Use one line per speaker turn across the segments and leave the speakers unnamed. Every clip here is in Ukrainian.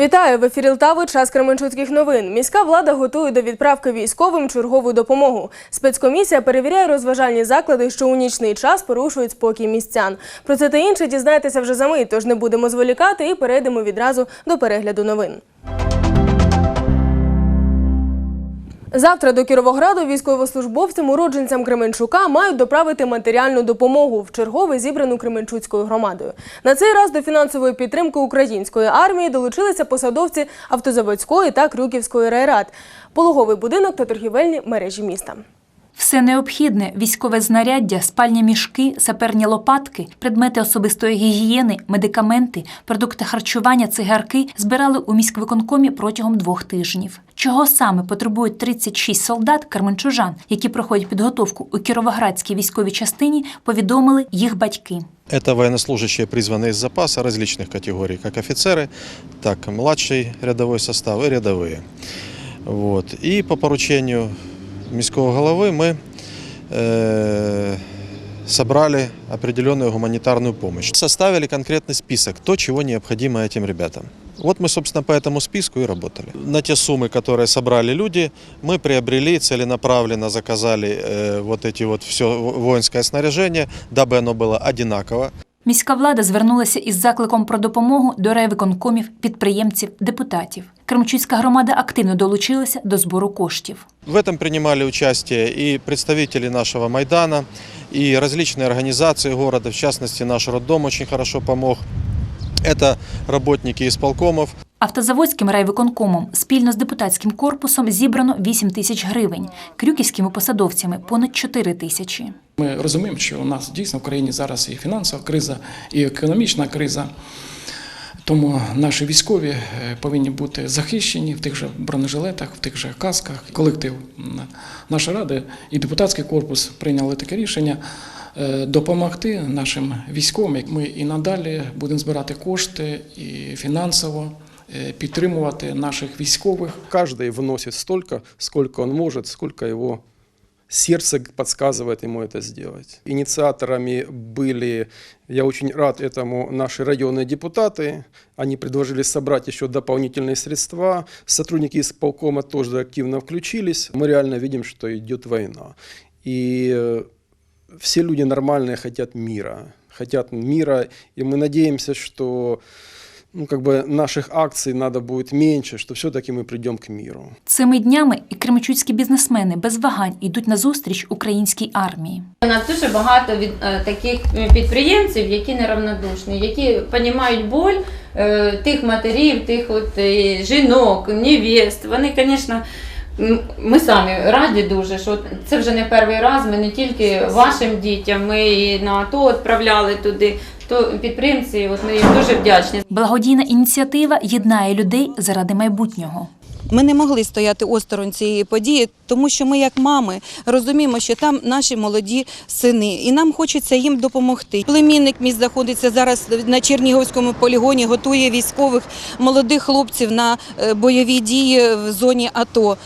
Вітаю в ефірі Лтави. Час Кременчуцьких новин. Міська влада готує до відправки військовим чергову допомогу. Спецкомісія перевіряє розважальні заклади, що у нічний час порушують спокій містян. Про це та інше дізнаєтеся вже за мить, тож не будемо зволікати і перейдемо відразу до перегляду новин. Завтра до Кіровограду військовослужбовцям, уродженцям Кременчука мають доправити матеріальну допомогу в чергове зібрану Кременчуцькою громадою. На цей раз до фінансової підтримки української армії долучилися посадовці автозаводської та Крюківської райрад, пологовий будинок та торгівельні мережі міста.
Все необхідне військове знаряддя, спальні мішки, саперні лопатки, предмети особистої гігієни, медикаменти, продукти харчування, цигарки збирали у міськвиконкомі протягом двох тижнів Чого саме потребують 36 солдат карменчужан, які проходять підготовку у Кіровоградській військовій частині, повідомили їх батьки.
Это военнослужащие, призванные из запаса различных категорий, как офицеры, так и младший рядовой состав и рядовые. Вот. И по поручению міського головы мы э, собрали определенную гуманитарную помощь. Составили конкретный список, то, чего необходимо этим ребятам. Вот мы, собственно, по этому списку и работали. На те суммы, которые собрали люди, мы приобрели целенаправленно, заказали э, вот эти вот все воинское снаряжение, дабы оно было одинаково.
Міська влада звернулася із закликом про допомогу до райвиконкомів, підприємців, депутатів. Кремчуцька громада активно долучилася до збору коштів.
В этом принимали участие и представители нашего Майдана, и различные организации города, в частности, наш роддом очень хорошо помог. Это работники исполкомов,
Автозаводським райвиконкомом спільно з депутатським корпусом зібрано 8 тисяч гривень, крюківськими посадовцями понад 4 тисячі.
Ми розуміємо, що у нас дійсно в країні зараз і фінансова криза, і економічна криза. Тому наші військові е, повинні бути захищені в тих же бронежилетах, в тих же касках. Колектив нашої ради і депутатський корпус прийняли таке рішення е, допомогти нашим військовим. Ми і надалі будемо збирати кошти і фінансово е, підтримувати наших військових.
Каждый вносит столько, сколько он может, сколько его сердце подсказывает ему это сделать. Инициаторами были, я очень рад этому, наши районные депутаты. Они предложили собрать еще дополнительные средства. Сотрудники исполкома тоже активно включились. Мы реально видим, что идет война. И э, все люди нормальные хотят мира. Хотят мира. И мы надеемся, что ну, как бы наших акций надо будет меньше, что все-таки мы придем к миру.
Цими днями і кремчуцькі бізнесмени без вагань йдуть на зустріч українській армії.
У нас дуже багато від е, таких підприємців, які неравнодушні, які розуміють боль е, тих матерів, тих от е, жінок, невест. Вони, звісно, м, ми самі раді дуже, що це вже не перший раз. Ми не тільки вашим дітям, ми і на АТО відправляли туди. То підприємці, от ми їм дуже вдячні.
Благодійна ініціатива єднає людей заради майбутнього.
Ми не могли стояти осторонь цієї події, тому що ми, як мами, розуміємо, що там наші молоді сини, і нам хочеться їм допомогти. Племінник мій знаходиться зараз на Чернігівському полігоні, готує військових молодих хлопців на е, бойові дії в зоні АТО.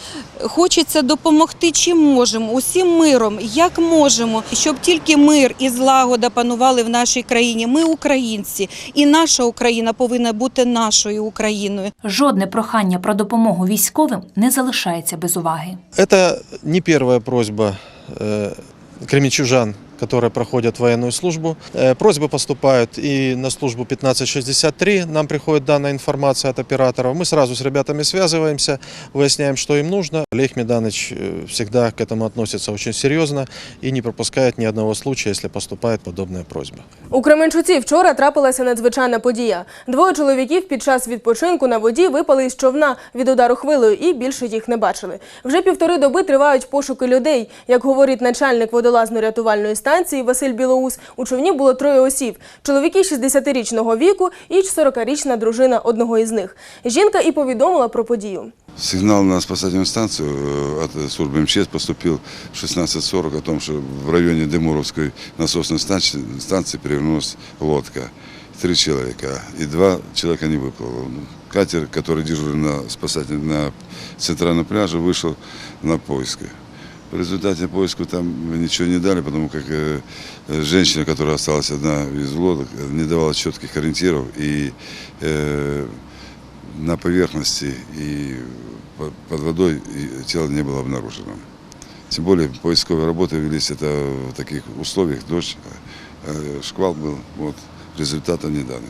Хочеться допомогти, чим можемо, усім миром, як можемо, щоб тільки мир і злагода панували в нашій країні. Ми українці, і наша Україна повинна бути нашою Україною.
Жодне прохання про допомогу військовим не залишається без уваги.
Это не первая просьба э, кременчужан, которые проходят военную службу. Э, Просьбы поступают и на службу 1563. Нам приходит данная информация от операторов. Мы сразу с ребятами связываемся, выясняем, что им нужно. Олег Меданыч э, всегда к этому относится очень серьезно и не пропускает ни одного случая, если поступает подобная просьба.
У Кременчуці вчора трапилася надзвичайна подія. Двоє чоловіків під час відпочинку на воді випали із човна від удару хвилею і більше їх не бачили. Вже півтори доби тривають пошуки людей. Як говорить начальник водолазно-рятувальної станції Василь Білоус, у човні було троє осіб: чоловіки 60-річного віку і 40-річна дружина одного із них. Жінка і повідомила про подію.
Сигнал на спасательную станцию э, от службы МЧС поступил в 16.40 о том, что в районе Демуровской насосной станции, станции перевернулась лодка. Три человека, и два человека не выплыло. Ну, Катер, который дежурил на, спасатель, на центральном пляже, вышел на поиски. В результате поиску там ничего не дали, потому как э, э, женщина, которая осталась одна из лодок, э, не давала четких ориентиров и э, на поверхности и по- под водой и тело не было обнаружено. Тем более поисковые работы велись это в таких условиях, дождь, э, шквал был, вот, результата не дано.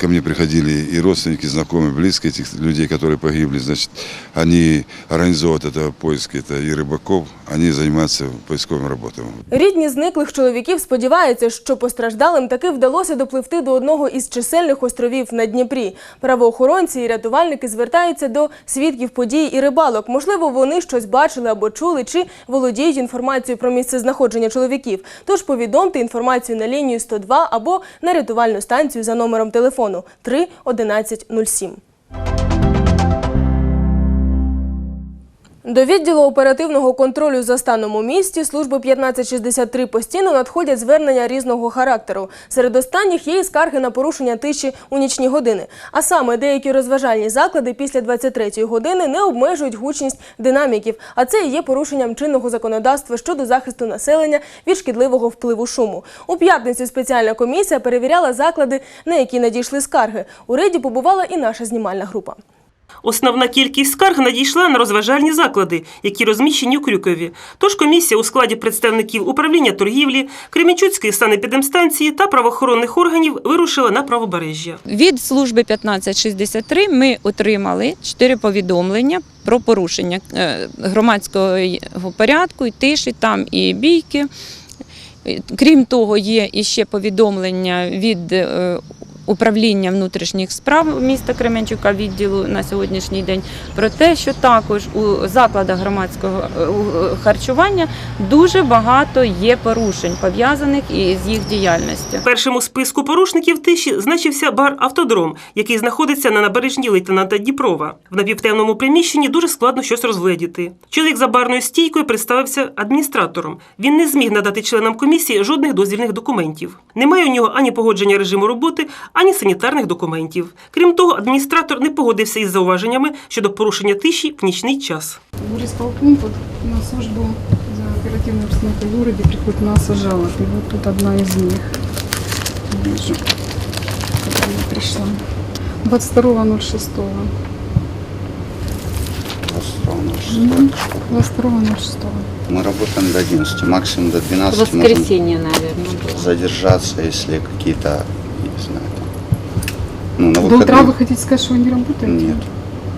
Ко мне приходили и родственники, знакомые, близкие этих людей, которые погибли. Значит, они организовывают это поиски, это и рыбаков, они занимаются поисковыми работами.
Рідні зниклих чоловіків сподіваються, що постраждалим таки вдалося допливти до одного із чисельних островів на Дніпрі. Правоохоронці і рятувальники звертаються до свідків подій і рибалок. Можливо, вони щось бачили або чули, чи володіють інформацією про місце знаходження чоловіків. Тож повідомте інформацію на лінію 102 або на рятувальну станцію за номером телефону 3 11 07. До відділу оперативного контролю за станом у місті служби 1563 постійно надходять звернення різного характеру. Серед останніх є і скарги на порушення тиші у нічні години. А саме деякі розважальні заклади після 23-ї години не обмежують гучність динаміків, а це і є порушенням чинного законодавства щодо захисту населення від шкідливого впливу шуму. У п'ятницю спеціальна комісія перевіряла заклади, на які надійшли скарги. У рейді побувала і наша знімальна група.
Основна кількість скарг надійшла на розважальні заклади, які розміщені у Крюкові. Тож комісія у складі представників управління торгівлі, Кременчуцької санепідемстанції та правоохоронних органів вирушила на правобережжя.
Від служби 1563 ми отримали чотири повідомлення про порушення е, громадського порядку і тиші, там і бійки. Е, Крім того, є іще повідомлення від е, управління внутрішніх справ міста Кременчука відділу на сьогоднішній день про те, що також у закладах громадського е, е, харчування дуже багато є порушень пов'язаних із їх діяльністю.
Першим у списку порушників тиші значився бар Автодром, який знаходиться на набережні лейтенанта Дніпрова. В напівтемному приміщенні дуже складно щось розгледіти. Чоловік за барною стійкою представився адміністратором. Він не зміг надати членам комісії жодних дозвільних документів. Немає у нього ані погодження режиму роботи, ані санітарних документів. Крім того, адміністратор не погодився із зауваженнями щодо порушення тиші в нічний час.
Горисполком на службу за оперативную обстановку в городе приходит масса жалоб. И вот тут одна из них. Вижу, которая пришла. 22.06. 22.06.
Мы работаем до 11, максимум до 12.
Воскресенье, наверное, было.
Можем задержаться, если какие-то, не знаю, ну, на
До утра
выходные.
вы хотите сказать, что вы не работаете?
Нет,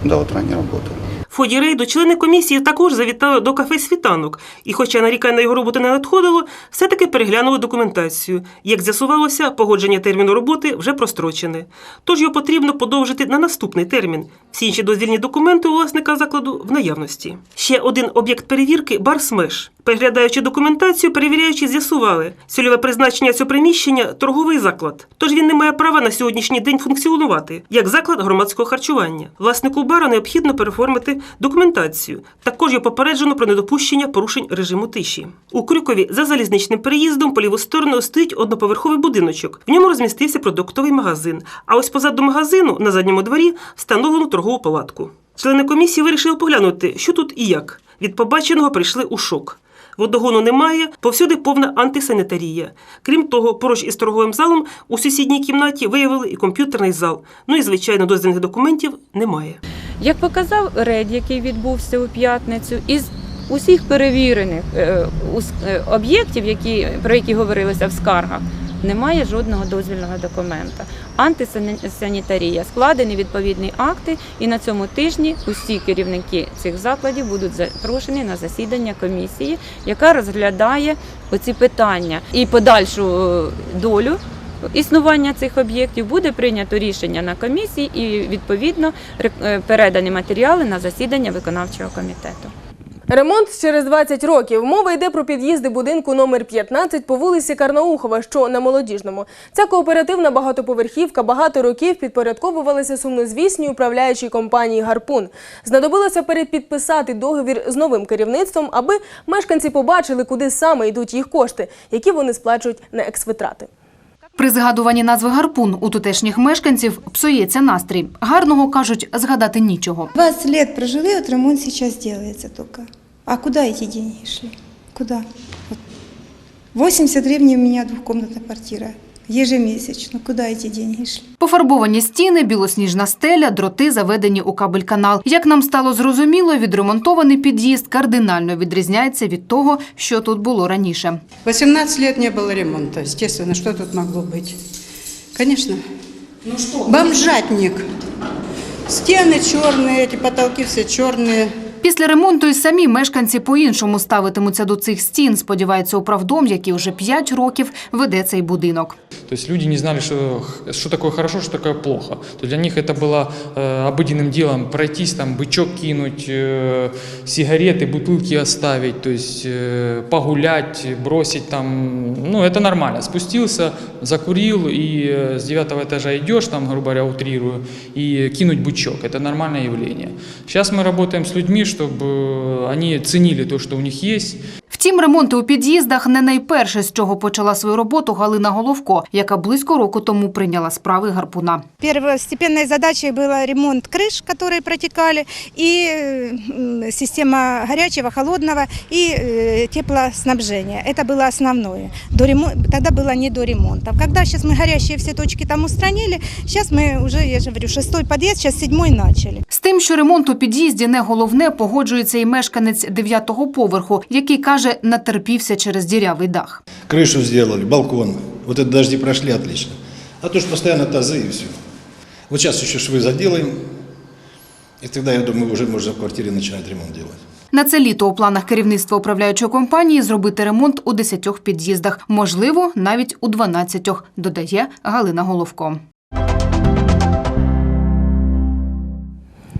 до утра не работаем.
Ході рейду члени комісії також завітали до кафе «Світанок» і, хоча нарікань на його роботу не надходило, все-таки переглянули документацію. Як з'ясувалося, погодження терміну роботи вже прострочене. Тож його потрібно подовжити на наступний термін. Всі інші дозвільні документи у власника закладу в наявності. Ще один об'єкт перевірки – бар «Смеш». Переглядаючи документацію, перевіряючи, з'ясували, цільове призначення цього приміщення – торговий заклад. Тож він не має права на сьогоднішній день функціонувати як заклад громадського харчування. Власнику бара необхідно переформити документацію. Також є попереджено про недопущення порушень режиму тиші. У Крюкові за залізничним переїздом по ліву сторону стоїть одноповерховий будиночок. В ньому розмістився продуктовий магазин. А ось позаду магазину на задньому дворі встановлено торгову палатку. Члени комісії вирішили поглянути, що тут і як. Від побаченого прийшли у шок. Водогону немає, повсюди повна антисанітарія. Крім того, поруч із торговим залом у сусідній кімнаті виявили і комп'ютерний зал. Ну і, звичайно, дозвільних документів немає.
Як показав рейд, який відбувся у п'ятницю, із усіх перевірених е, е, об'єктів, які, про які говорилося в скаргах, немає жодного дозвільного документа. Антисанітарія, складені відповідні акти, і на цьому тижні усі керівники цих закладів будуть запрошені на засідання комісії, яка розглядає оці питання і подальшу е, долю існування цих об'єктів буде прийнято рішення на комісії і відповідно е, передані матеріали на засідання виконавчого комітету.
Ремонт через 20 років. Мова йде про під'їзди будинку номер 15 по вулиці Карнаухова, що на молодіжному. Ця кооперативна багатоповерхівка багато років підпорядковувалася сумнозвісній управляючій компанії Гарпун. Знадобилося перепідписати договір з новим керівництвом, аби мешканці побачили, куди саме йдуть їх кошти, які вони сплачують на ексвитрати.
При згадуванні назви гарпун у тутешніх мешканців псується настрій. Гарного кажуть, згадати нічого.
20 років прожили, от ремонт зараз робиться тільки. А куди ці гроші йшли? Куди? Вот. 80 гривень у мене двухкомнатная квартира ежемесячно. Куда эти деньги шли?
Пофарбовані стіни, білосніжна стеля, дроти заведені у кабель-канал. Як нам стало зрозуміло, відремонтований під'їзд кардинально відрізняється від того, що тут було раніше.
18 лет не было ремонта. Естественно, что тут могло быть? Конечно. Ну что? Бомжатник. Стены черные, эти потолки все черные.
Після ремонту і самі мешканці по-іншому ставитимуться до цих стін, сподівається управдом, який уже 5 років веде цей будинок.
То есть люди не знали, что, что такое хорошо, что такое плохо. То для них это было э, обыденным делом пройтись, там, бычок кинуть, э, сигареты, бутылки оставить, то есть э, погулять, бросить там. Ну, это нормально. Спустился, закурил, и э, с девятого этажа идешь, там, грубо говоря, утрирую, и кинуть бычок. Это нормальное явление. Сейчас мы работаем с людьми, чтобы они ценили то, что у них есть,
Втім, ремонти у під'їздах не найперше, з чого почала свою роботу Галина Головко, яка близько року тому прийняла справи гарпуна.
Первостепенной задачей был ремонт крыш, которые протекали, и м, система горячего, холодного и э, теплоснабжения. Это было основное. До ремон- Тогда было не до ремонта. Когда сейчас мы горящие все точки там устранили, сейчас мы уже, я же говорю, шестой подъезд, сейчас седьмой начали.
З тим, що ремонт у під'їзді не головне, погоджується і мешканець дев'ятого поверху, який каже, натерпівся через дірявий дах.
Крышу сделали, балкон. Вот это дожди прошли отлично. А то, что постоянно тазы и все. Вот сейчас еще швы заделаем. И тогда, я думаю, уже можно в квартире начинать ремонт делать.
На це літо у планах керівництва управляючої компанії зробити ремонт у 10 під'їздах, можливо, навіть у 12, додає Галина Головко.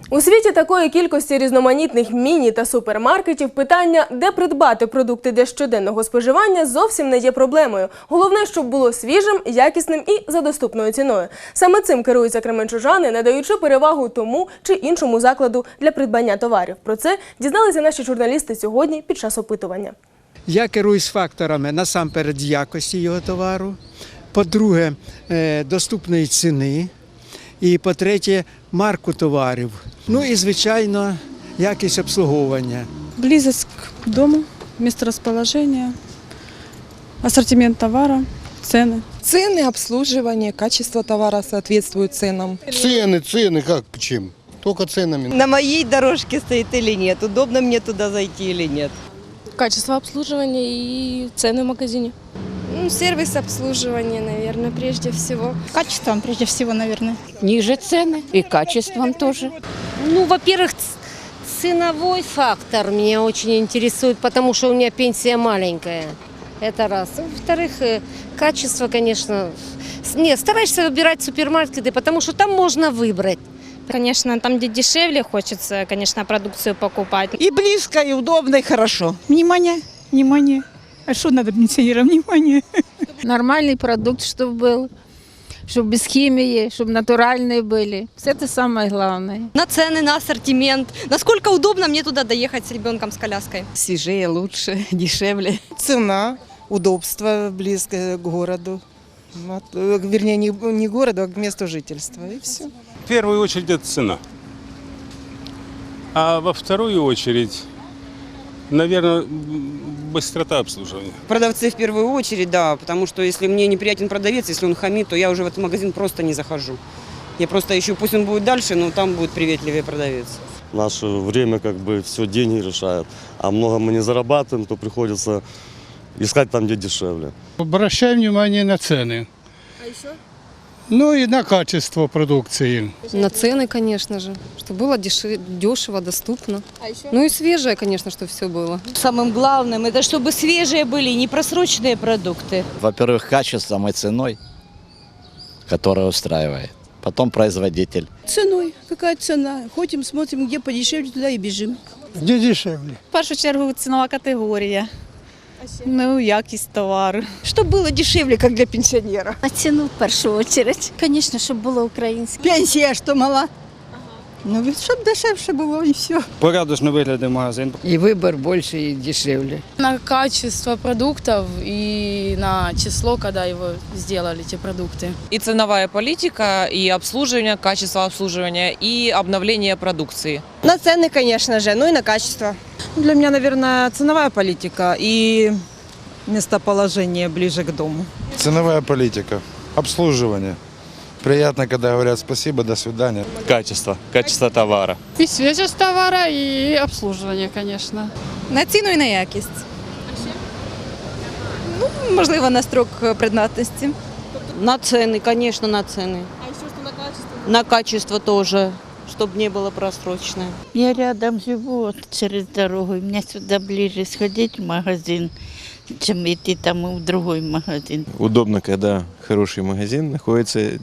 У світі такої кількості різноманітних міні та супермаркетів питання, де придбати продукти для щоденного споживання, зовсім не є проблемою. Головне, щоб було свіжим, якісним і за доступною ціною. Саме цим керуються кременчужани, надаючи перевагу тому чи іншому закладу для придбання товарів. Про це дізналися наші журналісти сьогодні під час опитування.
Я керуюсь факторами насамперед якості його товару, по-друге, е, доступної ціни, і по-третє, марку товарів. Ну і, звичайно, якість обслуговування.
Близость к дому, место расположения, ассортимент товара, цены.
Цены, обслуживание, качество товара соответствует ценам.
Цены, цены, как, чем? Только ценами.
На моей дорожке стоит или нет, удобно мне туда зайти или нет.
Качество обслуживания и цены в магазине.
Ну, сервис обслуживания, наверное, прежде всего.
Качеством прежде всего, наверное.
Ниже цены и качеством тоже.
Ну, во-первых, ценовой фактор меня очень интересует, потому что у меня пенсия маленькая. Это раз. Ну, Во-вторых, э, качество, конечно. Не, стараешься выбирать супермаркеты, потому что там можно выбрать.
Конечно, там, где дешевле, хочется, конечно, продукцию покупать.
И близко, и удобно, и хорошо. Внимание, внимание. А что надо пенсионерам? Внимание.
Нормальный продукт, чтобы был, чтобы без химии, чтобы натуральные были. Все это самое главное.
На цены, на ассортимент. Насколько удобно мне туда доехать с ребенком с коляской?
Свежее, лучше, дешевле.
Цена, удобство близко к городу. Вот, Вернее, не, не к городу, а к месту жительства. И все.
В первую очередь это цена. А во вторую очередь, наверное, быстрота обслуживания.
Продавцы в первую очередь, да, потому что если мне неприятен продавец, если он хамит, то я уже в этот магазин просто не захожу. Я просто ищу, пусть он будет дальше, но там будет приветливее продавец.
В наше время как бы все деньги решают, а много мы не зарабатываем, то приходится искать там, где дешевле.
Обращаем внимание на цены.
А еще?
Ну и на качество продукции.
На цены, конечно же, чтобы было дешево, доступно.
А еще?
Ну и свежее, конечно, чтобы все было.
Самым главным, это чтобы свежие были, не просроченные продукты.
Во-первых, качеством и ценой, которая устраивает. Потом производитель.
Ценой. Какая цена? Ходим, смотрим, где подешевле, туда и бежим.
Где дешевле?
В першу чергу цінова категорія. Ну, якість товару.
Щоб було дешевле, як для пенсіонера.
А ціну в першу очередь. Звісно, щоб було українське.
пенсія. что мала? Ну, чтобы дешевше было и все.
Порядочно виглядає магазин.
И выбор больше и дешевле.
На качество продуктов и на число, когда его сделали ці продукты.
И ценовая политика, и обслуживание, качество обслуживания, и обновление продукции.
На цены, конечно же, ну и на качество.
Для меня, наверное, ценовая политика и местоположение ближе к дому.
Ценовая политика,
обслуживание. Приятно, когда говорят спасибо, до свидания.
Качество, качество товара.
И свежесть товара, и обслуживание, конечно.
На ціну і на якість. Ну, можливо, на строк придатності.
На цены, конечно, на цены.
А що что на качество?
На качество тоже, чтобы не было просроченное.
Я рядом живу, вот через дорогу. и Мне сюда ближе сходить в магазин, чем идти там в другой магазин.
Удобно, когда хороший магазин находится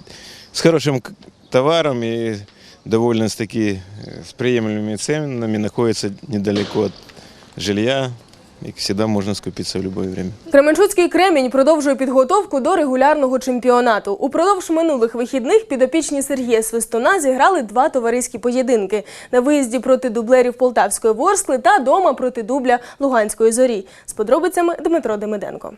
с хорошим к- товаром и довольно с таки э, с приемлемыми ценами, находится недалеко от жилья. И завжди, можна скупитися в любое время.
Кременчуцький кремінь продовжує підготовку до регулярного чемпіонату. Упродовж минулих вихідних підопічні Сергія Свистуна зіграли два товариські поєдинки на виїзді проти дублерів Полтавської Ворскли та дома проти дубля Луганської зорі. З подробицями Дмитро Демиденко.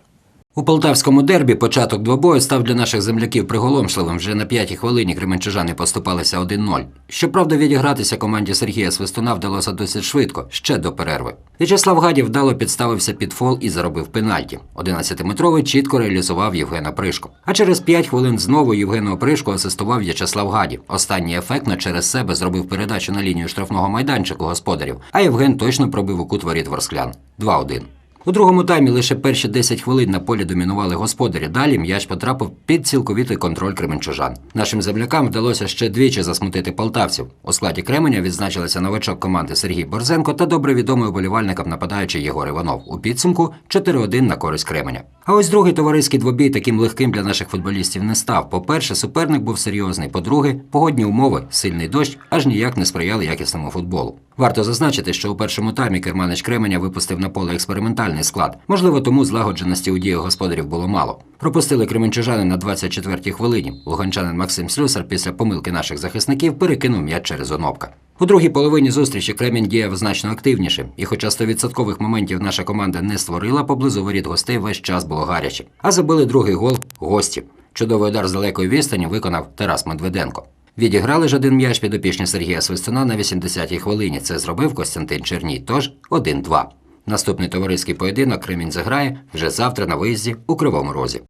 У полтавському дербі початок двобою став для наших земляків приголомшливим. Вже на п'ятій хвилині кременчужани поступалися 1-0. Щоправда, відігратися команді Сергія Свистуна вдалося досить швидко, ще до перерви. В'ячеслав Гадів вдало підставився під фол і заробив пенальті. 11-метровий чітко реалізував Євгена Пришко. А через 5 хвилин знову Євгену Пришко асистував В'ячеслав Гадів. Останній ефектно через себе зробив передачу на лінію штрафного майданчику господарів, а Євген точно пробив у кут воріт Ворсклян. 2-1. У другому таймі лише перші 10 хвилин на полі домінували господарі. Далі м'яч потрапив під цілковитий контроль кременчужан. Нашим землякам вдалося ще двічі засмутити полтавців. У складі Кременя відзначилися новачок команди Сергій Борзенко та добре відомий уболівальникам нападаючий Єгор Іванов. У підсумку 4-1 на користь Кременя. А ось другий товариський двобій таким легким для наших футболістів не став. По-перше, суперник був серйозний. По-друге, погодні умови, сильний дощ аж ніяк не сприяли якісному футболу. Варто зазначити, що у першому таймі керманич Кременя випустив на поле експериментальний склад. Можливо, тому злагодженості у діях господарів було мало. Пропустили кременчужани на 24-й хвилині. Луганчанин Максим Слюсар після помилки наших захисників перекинув м'яч через онопка. У другій половині зустрічі Кремінь діяв значно активніше, і хоча 100% моментів наша команда не створила, поблизу воріт гостей весь час було гаряче. А забили другий гол гості. Чудовий удар з далекої відстані виконав Тарас Медведенко. Відіграли ж один м'яч підопічні Сергія Свистуна на 80-й хвилині. Це зробив Костянтин Черній. Тож 1-2. Наступний товариський поєдинок Кремінь заграє вже завтра на виїзді у Кривому Розі.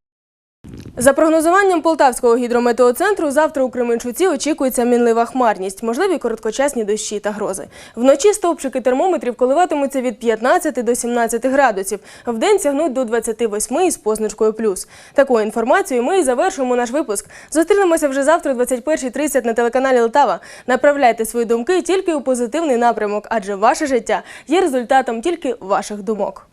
За прогнозуванням Полтавського гідрометеоцентру, завтра у Кременчуці очікується мінлива хмарність, можливі короткочасні дощі та грози. Вночі стовпчики термометрів коливатимуться від 15 до 17 градусів, вдень сягнуть до 28 із позначкою плюс. Такою інформацією ми і завершуємо наш випуск. Зустрінемося вже завтра о 21.30 на телеканалі Лтава. Направляйте свої думки тільки у позитивний напрямок, адже ваше життя є результатом тільки ваших думок.